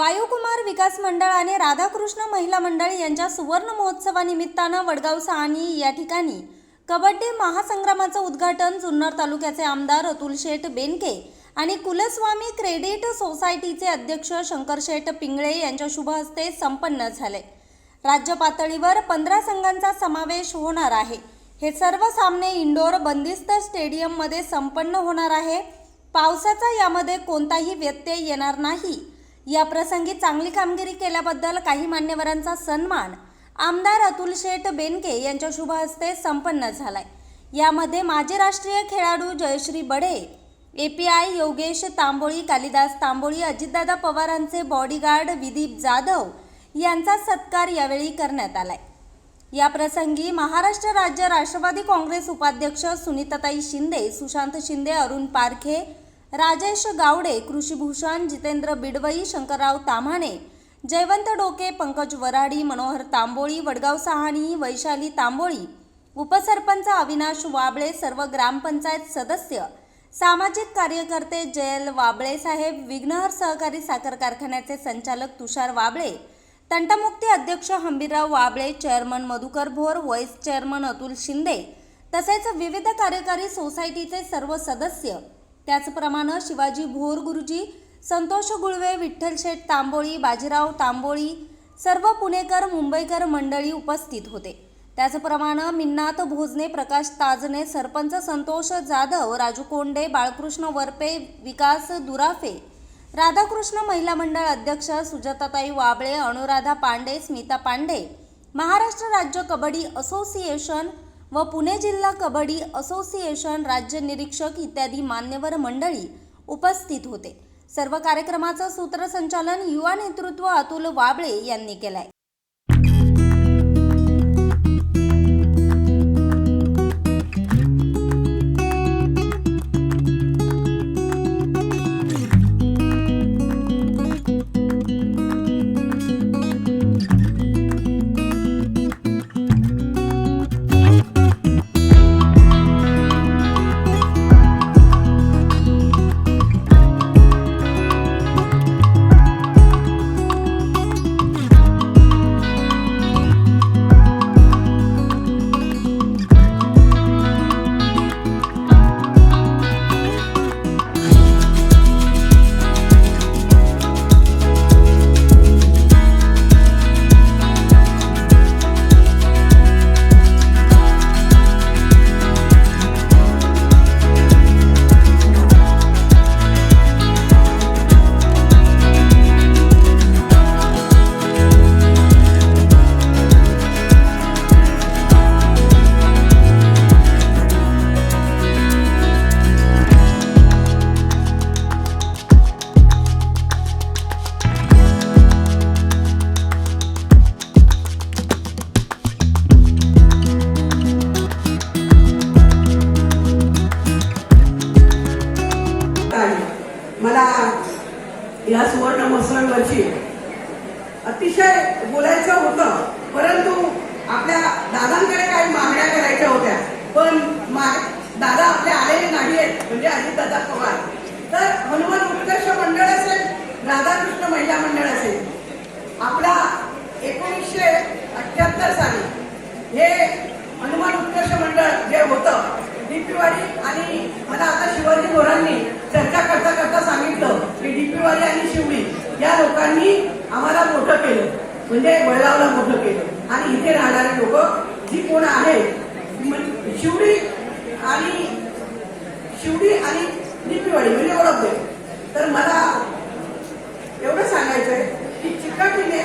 वायुकुमार विकास मंडळ आणि राधाकृष्ण महिला मंडळ यांच्या सुवर्ण महोत्सवानिमित्तानं वडगाव सहानी या ठिकाणी कबड्डी महासंग्रामाचं उद्घाटन जुन्नर तालुक्याचे आमदार अतुल शेठ बेनके आणि कुलस्वामी क्रेडिट सोसायटीचे अध्यक्ष शंकर शेठ पिंगळे यांच्या शुभ हस्ते संपन्न झाले. राज्य पातळीवर पंधरा संघांचा समावेश होणार आहे. हे सर्व सामने इंडोर बंदिस्त स्टेडियममध्ये संपन्न होणार आहे. पावसाचा यामध्ये कोणताही व्यत्यय येणार नाही. या प्रसंगी चांगली कामगिरी केल्याबद्दल काही मान्यवरांचा सन्मान. आमदार अतुल शेठ बेनके यांच्या शुभ हस्ते संपन्न झालाय. यामध्ये माजी राष्ट्रीय खेळाडू Jayashree Bade A P I Yogesh Tamboli Kalidas Tamboli Ajitdada पवारांचे बॉडीगार्ड विदीप जाधव यांचा सत्कार यावेळी करण्यात आलाय. या प्रसंगी महाराष्ट्र राज्य राष्ट्रवादी काँग्रेस उपाध्यक्ष सुनीताताई शिंदे सुशांत शिंदे अरुण पारखे राजेश गावडे कृषीभूषण जितेंद्र बिडवई शंकरराव ताम्हाणे जयवंत डोके पंकज वराडी मनोहर तांबोळी वडगाव सहाणी वैशाली तांबोळी उपसरपंच अविनाश वाबळे सर्व ग्रामपंचायत सदस्य सामाजिक कार्यकर्ते जयल वाबळे साहेब विघ्नहर सहकारी साखर कारखान्याचे संचालक तुषार वाबळे तंटमुक्ती अध्यक्ष Hambirrao Wable chairman Madhukar Bhor vice chairman Atul Shinde तसेच विविध कार्यकारी सोसायटीचे सर्व सदस्य त्याचप्रमाणे शिवाजी भोर गुरुजी संतोष गुळवे विठ्ठल शेठ तांबोळी बाजीराव तांबोळी सर्व पुणेकर मुंबईकर मंडळी उपस्थित होते. त्याचप्रमाणे मिन्नाथ भोजने प्रकाश ताजने सरपंच संतोष जाधव राजू कोंडे बाळकृष्ण वरपे विकास दुराफे राधाकृष्ण महिला मंडळ अध्यक्ष सुजाताताई वाबळे अनुराधा पांडे स्मिता पांडे महाराष्ट्र राज्य कबड्डी असोसिएशन व पुणे जिल्हा कबड्डी असोसिएशन राज्य निरीक्षक इत्यादी मान्यवर मंडळी उपस्थित होते सर्व कार्यक्रमाचं सूत्रसंचालन युवा नेतृत्व अतुल वाबळे यांनी केलंय आहे. मला पोरांनी चर्चा करता करता सांगितलं की डीपीवाले आणि शिवडी या लोकांनी आम्हाला मोठं केलं. म्हणजे वळगावला मोठं केलं. आणि इथे राहणारे लोक जी कोण आहेत म्हणजे शिवडी आणि शिवडी आणि डीपीवाडी म्हणजे ओळखते तर मला एवढं सांगायचंय की चिकाटीने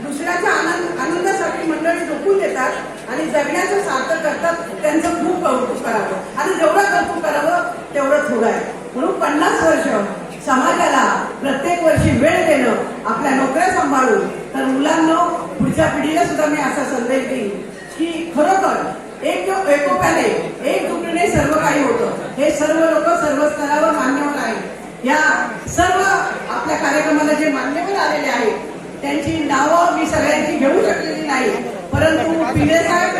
दुसऱ्याच्या आनंद आनंदासाठी मंडळी झोपून देतात आणि जगण्याचं सार्थक करतात त्यांचं खूप कौतुक करावं आणि जेवढं कौतुक करावं तेवढं थोडं आहे म्हणून पन्नास वर्ष समाजाला प्रत्येक वर्षी वेळ देणं आपल्या नोकऱ्या सांभाळून तर मुलांना पुढच्या पिढीला सुद्धा मी असा संदेश देईन की खरोखर एक एकोप्याने एकजुटीने सर्व काही होतं हे सर्व लोक सर्व स्तरावर मान्यवर आहेत या सर्व आपल्या कार्यक्रमाला जे मान्यवर आलेले आहेत त्यांची नावं मी सगळ्यांची घेऊ शकलेली नाही परंतु पिले साहेब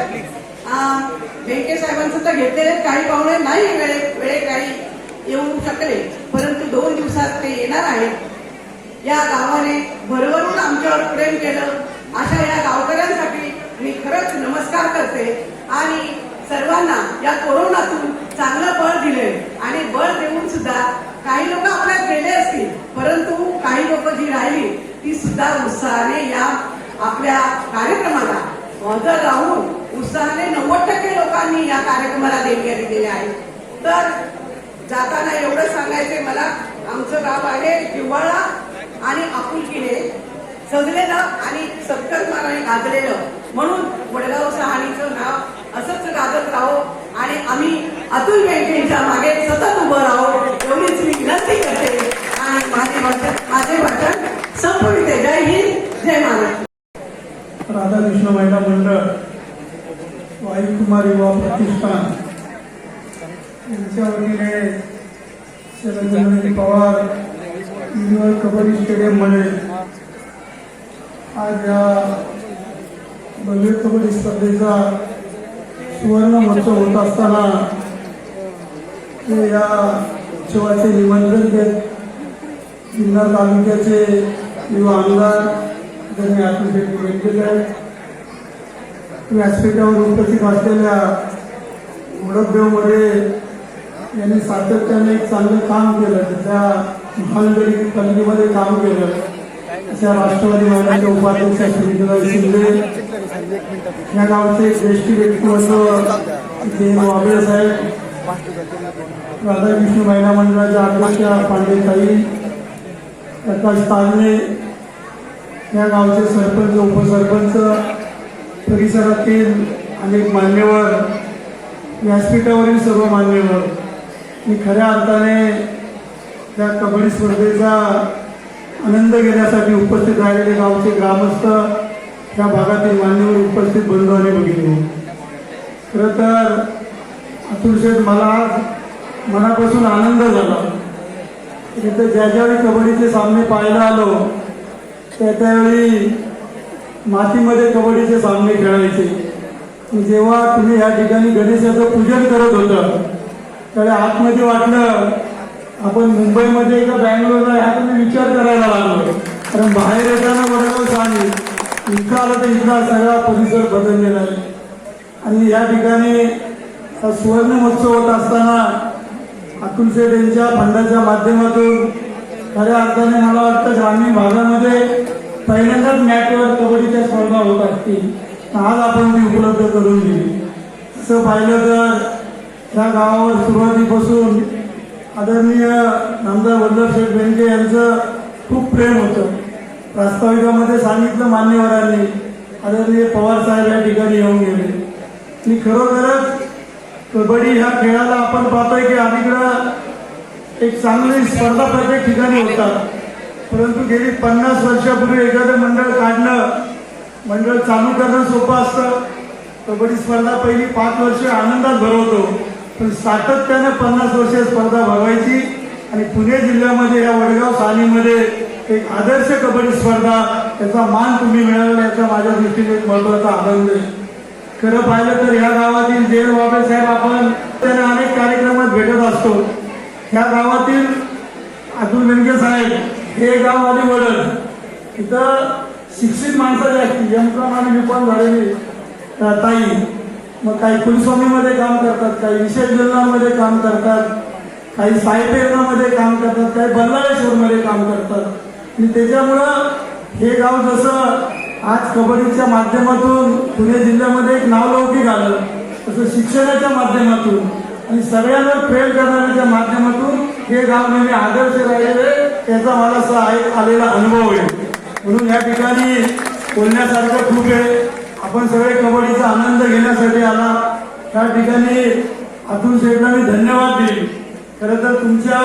अं, बेंके साहेबांचं तर घेतलेले काही पाहुणे नाही वेळे वेळे काही येऊ शकले. परंतु दोन दिवसात ते येणार आहेत. या गावाने भरभरून आमच्यावर प्रेम केलं. अशा या गावकऱ्यांसाठी मी खरंच नमस्कार करते. आणि सर्वांना या कोरोनातून चांगलं बळ दिले आणि बळ देऊन सुद्धा काही लोक आपल्यात गेले असतील. परंतु काही लोक जी राहिली ती सुद्धा उत्साहाने या आपल्या कार्यक्रमाला हजर राहून उत्साहाने नव्वद टक्के लोकांनी या कार्यक्रमाला देणग्या दिलेल्या आहेत तर जाताना एवढं सांगायचंय मला आमचं गाव आहे हिवाळा आणि आपुलकीने सजलेलं आणि सत्कर्माने गाजलेलं. म्हणून वडगाव सहाणीचं नाव असंच गाजत राहो आणि आम्ही अतुल बँकेच्या मागे सतत उभं राहो एवढीच मी विनंती करते. आणि माझे वचन माझे वचन संपविते. जय हिंद जय महाराष्ट्र. राधाकृष्ण महिला मंडळ आई कुमार युवा प्रतिष्ठान यांच्या वतीने शरदचंद्र पवार युनिवर कबड्डी स्टेडियममध्ये आज या भव्य कबड्डी स्पर्धेचा सुवर्ण महोत्सव होत असताना ते या उत्सवाचे निमंत्रण देत जिल्हा तालुक्याचे युवा आमदार त्यांनी आत्मशेठ गोविंद व्यासपीठावर उपस्थित असलेल्या मुडकदेवमध्ये यांनी सातत्याने एक चांगलं काम केलं. त्या महानगरी पालिकेमध्ये काम केलं. अशा राष्ट्रवादी महिलांच्या उपाध्यक्ष सुनीता शिंदे या गावचे ज्येष्ठ व्यक्तिमत्व जे वाबळे साहेब राधाकृष्ण महिला मंडळाच्या अध्यक्षा पांडेताई प्रकाश तारणे या गावचे सरपंच उपसरपंच परिसरातील अनेक मान्यवर व्यासपीठावरील सर्व मान्यवर मी खऱ्या अर्थाने त्या कबड्डी स्पर्धेचा आनंद घेण्यासाठी उपस्थित राहिलेले गावचे ग्रामस्थ त्या भागातील मान्यवर उपस्थित बंधू बघितले. भगिनी खरं तर अतुलशेठ मला आज मनापासून आनंद झाला. इथं ज्या ज्यावेळी कबड्डीचे सामने पाहायला आलो त्या त्यावेळी मातीमध्ये कबड्डीचे सामने खेळायचे. जेव्हा तुम्ही या ठिकाणी गणेशाचं पूजन करत होता त्यावेळी आतमध्ये वाटलं आपण मुंबईमध्ये का बँगलोरला ह्या तुम्ही विचार करायला लागलो. कारण बाहेर येताना बरोबर सांगितलं इथं आलं तर इथला सगळा परिसर बदललेला आहे. आणि या ठिकाणी सुवर्ण महोत्सव होत असताना अतुल शेठ यांच्या फंडाच्या माध्यमातून खऱ्या अर्थाने मला वाटतं ग्रामीण भागामध्ये पहिल्यांदाच मॅटवर कबड्डीच्या स्पर्धा होत असतील आज आपण ती उपलब्ध करून दिली तसं पाहिलं तर या गावावर सुरुवातीपासून आदरणीय नामदार वल्लभ शेठ बेंके यांचं खूप प्रेम होतं. प्रास्ताविकामध्ये सांगितलं मान्यवरांनी आदरणीय पवार साहेब या ठिकाणी येऊन गेले. मी खरोखरच कबड्डी ह्या खेळाला आपण पाहतोय की अलीकडं एक चांगली स्पर्धा प्रत्येक ठिकाणी होतात. परंतु गेली पन्नास वर्षापूर्वी एखादं मंडळ काढणं मंडळ चालू करणं सोपं असतं. कबड्डी स्पर्धा पहिली पाच वर्ष आनंदात भरवतो. पण सातत्यानं पन्नास वर्ष स्पर्धा भरवायची आणि पुणे जिल्ह्यामध्ये या वडगाव सालीमध्ये एक आदर्श कबड्डी स्पर्धा याचा मान तुम्ही मिळाला याचा माझ्या दृष्टीने एक महत्त्वाचा आनंद आहे. खरं पाहिलं तर ह्या गावातील जैन बाबासाहेब आपण त्यांना अनेक कार्यक्रमात भेटत असतो. ह्या गावातील अतुल बेनके साहेब हे गाव आली वडद इथं शिक्षित माणसं जास्त यमकॉम आणि विपॉन झालेली ताई मग काही कुलस्वामीमध्ये काम करतात काही विशेष जिल्ह्यांमध्ये काम करतात काही सायपेरणामध्ये काम करतात काही बल्लाळेश्वरमध्ये काम करतात. आणि त्याच्यामुळं हे गाव जसं आज कबड्डीच्या माध्यमातून पुणे जिल्ह्यामध्ये एक नावलौकिक आलं तसं शिक्षणाच्या माध्यमातून आणि सगळ्यांना प्रेम करण्याच्या माध्यमातून हे गाव नेहमी आदर्श राहिले त्याचा मला असा आलेला अनुभव आहे. म्हणून या ठिकाणी बोलण्यासारखं खूप आहे. आपण सगळे कबड्डीचा आनंद घेण्यासाठी आला. त्या ठिकाणी अतुल शेठला मी धन्यवाद देईन. खरं तर तुमच्या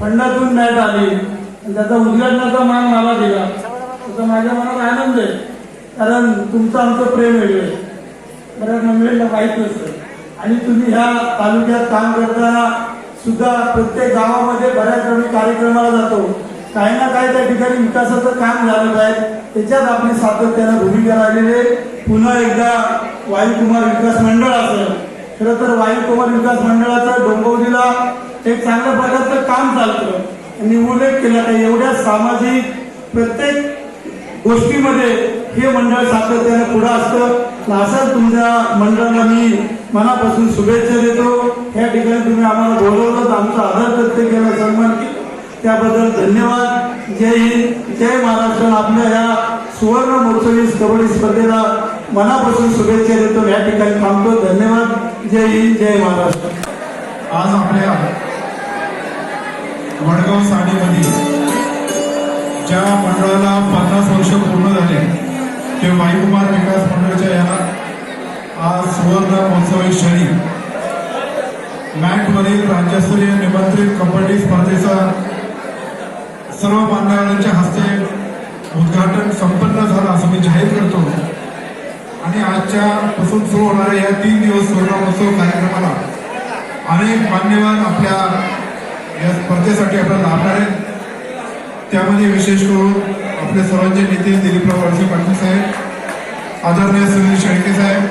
फंडातून मॅच आली. आणि त्याचा उद्घाटनाचा मान मला दिला. त्याचा माझ्या मनात आनंद आहे. कारण तुमचं आमचं प्रेम वेगळं आहे. बऱ्याच मंडळीला माहीत नसतं. आणि तुम्ही ह्या तालुक्यात काम करताना सुद्धा प्रत्येक गावामध्ये बऱ्याच वेळी कार्यक्रमाला जातो. काही ना काही त्या ठिकाणी विकासाचं काम झालं आहे. त्याच्यात आपली सातत्यानं भूमिका राहिलेली पुन्हा एकदा वायुकुमार विकास मंडळ असेल खरं तर वायुकुमार विकास मंडळाचं डोंबवलीला एक चांगल्या प्रकारचं काम चालतं. आणि उल्लेख केला का एवढ्या सामाजिक प्रत्येक गोष्टीमध्ये हे मंडळ सातत्याने पुढं असतं. असंच तुमच्या मंडळाला मी मनापासून शुभेच्छा देतो. या ठिकाणी तुम्ही आम्हाला बोलवलं आमचा आदर प्रत्येक केला सन्मान. केला त्याबद्दल धन्यवाद. जय हिंद. जय महाराष्ट्र. आपल्या या सुवर्ण महोत्सवी कबड्डी स्पर्धेला मनापासून शुभेच्छा देतो. या ठिकाणी थांबतो. धन्यवाद. जय हिंद. जय महाराष्ट्र. आज आपल्या वडगाव साडीमध्ये ज्या मंडळाला पन्नास वर्ष पूर्ण झाले ते वायुकुमार विकास मंडळाच्या याला आज सुवर्ण महोत्सवी क्षणी मॅटमधील राज्यस्तरीय निमंत्रित कबड्डी स्पर्धेचा सर्व मान्यवरांच्या हस्ते उद्घाटन संपन्न झालं असं मी जाहीर करतो. आणि आजच्या पासून सुरू होणाऱ्या या तीन दिवस सुवर्ण महोत्सव कार्यक्रमाला अनेक मान्यवर आपल्या या स्पर्धेसाठी आपल्याला लाभणार आहेत. त्यामध्ये विशेष करून आपले सर्वांचे नेते दिलीपराव वळसे पाटील साहेब आदरणीय सुनील शेळके साहेब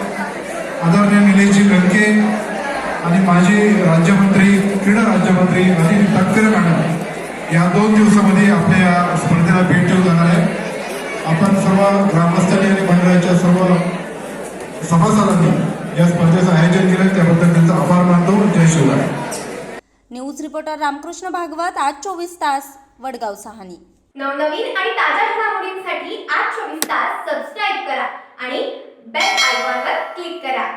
आदरणीय निलेशजी लंके आणि माजी राज्यमंत्री क्रीडा राज्यमंत्री अनिल तटकरे मॅडम. या दोन दिवसामध्ये आपल्या या स्पर्धेला भेट देऊन जाणार आहे. आपण सर्व ग्रामस्थांनी आणि मंडळाच्या सर्व सभासदांनी या स्पर्धेचं आयोजन केलं. त्याबद्दल त्यांचा आभार मानतो. जय शिवराय. न्यूज रिपोर्टर रामकृष्ण भागवत आज चोवीस तास वडगाव सहानी. नवनवीन आणि ताज्या घडामोडींसाठी आज चोवीस तास सबस्क्राईब करा आणि बेल आयकॉनवर क्लिक करा.